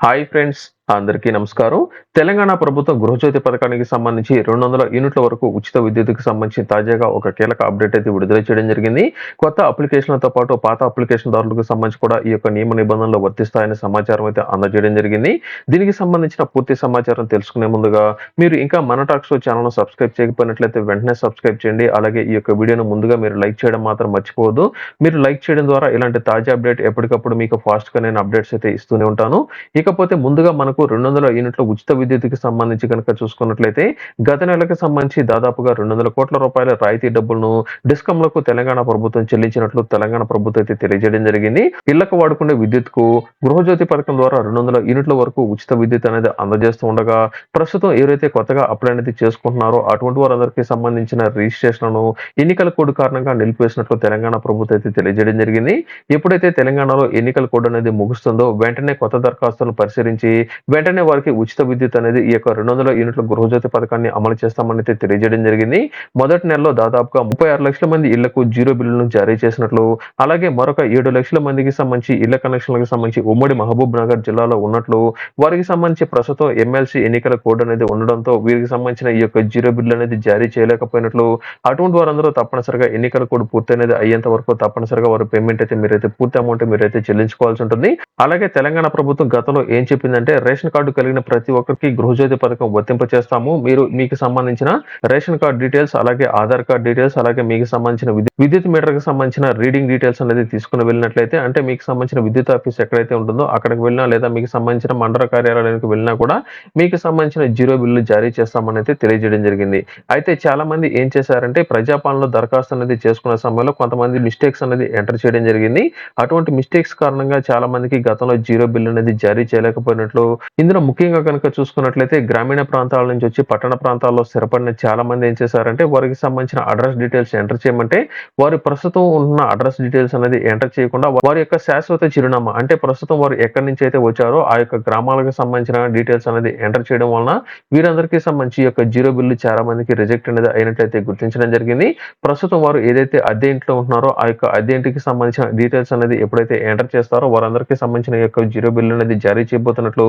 Hi friends అందరికీ నమస్కారం. తెలంగాణ ప్రభుత్వం గృహజ్యోతి పథకానికి సంబంధించి రెండు వందల యూనిట్ల వరకు ఉచిత విద్యుత్కు సంబంధించి తాజాగా ఒక కీలక అప్డేట్ అయితే విడుదల చేయడం జరిగింది. కొత్త అప్లికేషన్లతో పాటు పాత అప్లికేషన్ దారులకు సంబంధించి కూడా ఈ యొక్క నియమ నిబంధనలు వర్తిస్తాయనే సమాచారం అయితే అందజేయడం జరిగింది. దీనికి సంబంధించిన పూర్తి సమాచారం తెలుసుకునే ముందుగా మీరు ఇంకా మన టాక్స్ ఛానల్ను సబ్స్క్రైబ్ చేయకపోయినట్లయితే వెంటనే సబ్స్క్రైబ్ చేయండి. అలాగే ఈ యొక్క వీడియోను ముందుగా మీరు లైక్ చేయడం మాత్రం మర్చిపోవద్దు. మీరు లైక్ చేయడం ద్వారా ఇలాంటి తాజా అప్డేట్ ఎప్పటికప్పుడు మీకు ఫాస్ట్గా నేను అప్డేట్స్ అయితే ఇస్తూనే ఉంటాను. ఇకపోతే ముందుగా మనకు రెండు వందల యూనిట్ల ఉచిత విద్యుత్కి సంబంధించి కనుక చూసుకున్నట్లయితే గత నెలకు సంబంధించి దాదాపుగా రెండు వందల కోట్ల రూపాయల రాయితీ డబ్బులను డిస్కంలకు తెలంగాణ ప్రభుత్వం చెల్లించినట్లు తెలంగాణ ప్రభుత్వం అయితే తెలియజేయడం జరిగింది. ఇళ్ళకు వాడుకునే విద్యుత్కు గృహజ్యోతి పథకం ద్వారా రెండు వందల యూనిట్ల వరకు ఉచిత విద్యుత్ అనేది అందజేస్తూ ఉండగా ప్రస్తుతం ఎవరైతే కొత్తగా అప్లై అనేది చేసుకుంటున్నారో అటువంటి వారందరికీ సంబంధించిన రిజిస్ట్రేషన్లను ఎన్నికల కోడ్ కారణంగా నిలిపివేసినట్లు తెలంగాణ ప్రభుత్వం అయితే తెలియజేయడం జరిగింది. ఎప్పుడైతే తెలంగాణలో ఎన్నికల కోడ్ అనేది ముగుస్తుందో వెంటనే కొత్త దరఖాస్తులను పరిశీలించి వెంటనే వారికి ఉచిత విద్యుత్ అనేది ఈ యొక్క రెండు వందల యూనిట్ల గృహజ్యోతి పథకాన్ని అమలు చేస్తామని అయితే తెలియజేయడం జరిగింది. మొదటి నెలలో దాదాపుగా ముప్పై ఆరు లక్షల మంది ఇళ్ళకు జీరో బిల్లులను జారీ చేసినట్లు అలాగే మరొక ఏడు లక్షల మందికి సంబంధించి ఇళ్ళ కనెక్షన్లకు సంబంధించి ఉమ్మడి మహబూబ్ నగర్ జిల్లాలో ఉన్నట్లు వారికి సంబంధించి ప్రస్తుతం ఎమ్మెల్సీ ఎన్నికల కోడ్ అనేది ఉండడంతో వీరికి సంబంధించిన ఈ యొక్క జీరో బిల్లు అనేది జారీ చేయలేకపోయినట్లు అటువంటి వారందరూ తప్పనిసరిగా ఎన్నికల కోడ్ పూర్తి అనేది అయ్యేంత వరకు తప్పనిసరిగా వారు పేమెంట్ అయితే మీరైతే పూర్తి అమౌంట్ మీరైతే చెల్లించుకోవాల్సి ఉంటుంది. అలాగే తెలంగాణ ప్రభుత్వం గతంలో ఏం చెప్పిందంటే రేషన్ కార్డు కలిగిన ప్రతి ఒక్కరికి గృహజ్యోతి పథకం వర్తింప చేస్తాము. మీరు మీకు సంబంధించిన రేషన్ కార్డ్ డీటెయిల్స్ అలాగే ఆధార్ కార్డ్ డీటెయిల్స్ అలాగే మీకు సంబంధించిన విద్యుత్ మీటర్కి సంబంధించిన రీడింగ్ డీటెయిల్స్ అనేది తీసుకుని వెళ్ళినట్లయితే అంటే మీకు సంబంధించిన విద్యుత్ ఆఫీస్ ఎక్కడైతే ఉంటుందో అక్కడికి వెళ్ళినా లేదా మీకు సంబంధించిన మండల కార్యాలయానికి వెళ్ళినా కూడా మీకు సంబంధించిన జీరో బిల్లు జారీ చేస్తామని అయితే తెలియజేయడం జరిగింది. అయితే చాలా మంది ఏం చేశారంటే ప్రజాపాలనలో దరఖాస్తు అనేది చేసుకునే సమయంలో కొంతమంది మిస్టేక్స్ అనేది ఎంటర్ చేయడం జరిగింది. అటువంటి మిస్టేక్స్ కారణంగా చాలా మందికి గతంలో జీరో బిల్లు అనేది జారీ చేయలేకపోయినట్లు ఇందులో ముఖ్యంగా కనుక చూసుకున్నట్లయితే గ్రామీణ ప్రాంతాల నుంచి వచ్చి పట్టణ ప్రాంతాల్లో స్థిరపడిన చాలా మంది ఏం చేశారంటే వారికి సంబంధించిన అడ్రస్ డీటెయిల్స్ ఎంటర్ చేయమంటే వారి ప్రస్తుతం ఉన్న అడ్రస్ డీటెయిల్స్ అనేది ఎంటర్ చేయకుండా వారి యొక్క శాశ్వత చిరునామా అంటే ప్రస్తుతం వారు ఎక్కడి నుంచి అయితే వచ్చారో ఆ యొక్క గ్రామాలకు సంబంధించిన డీటెయిల్స్ అనేది ఎంటర్ చేయడం వలన వీరందరికీ సంబంధించి యొక్క జీరో బిల్లు చాలా మందికి రిజెక్ట్ అనేది అయినట్లయితే గుర్తించడం జరిగింది. ప్రస్తుతం వారు ఏదైతే అద్దె ఇంట్లో ఉంటున్నారో ఆ యొక్క అద్దె ఇంటికి సంబంధించిన డీటెయిల్స్ అనేది ఎప్పుడైతే ఎంటర్ చేస్తారో వారందరికీ సంబంధించిన యొక్క జీరో బిల్లు అనేది జారీ చేయబోతున్నట్లు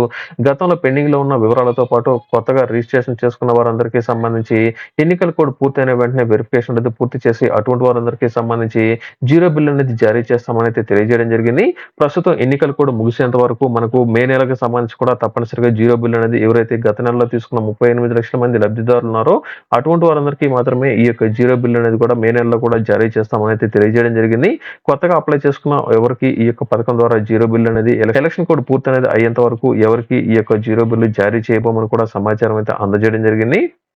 గతంలో పెండింగ్లో ఉన్న వివరాలతో పాటు కొత్తగా రిజిస్ట్రేషన్ చేసుకున్న వారందరికీ సంబంధించి ఎన్నికల కోడ్ పూర్తయిన వెంటనే వెరిఫికేషన్ అనేది పూర్తి చేసి అటువంటి వారందరికీ సంబంధించి జీరో బిల్ అనేది జారీ చేస్తామని అయితే తెలియజేయడం జరిగింది. ప్రస్తుతం ఎన్నికలు కూడా ముగిసేంత వరకు మనకు మే నెలకు సంబంధించి కూడా తప్పనిసరిగా జీరో బిల్ అనేది ఎవరైతే గత నెలలో తీసుకున్న ముప్పై ఎనిమిది లక్షల మంది లబ్ధిదారులు ఉన్నారో అటువంటి వారందరికీ మాత్రమే ఈ యొక్క జీరో బిల్ అనేది కూడా మే నెలలో కూడా జారీ చేస్తామని అయితే తెలియజేయడం జరిగింది. కొత్తగా అప్లై చేసుకున్న ఎవరికి ఈ యొక్క పథకం ద్వారా జీరో బిల్ అనేది ఎలక్షన్ కోడ్ పూర్తి అనేది అయ్యేంత వరకు ఎవరికి ఈ యొక్క జీరో బిల్లు జారీ చేయబోమని కూడా సమాచారం అయితే అందజేయడం జరిగింది.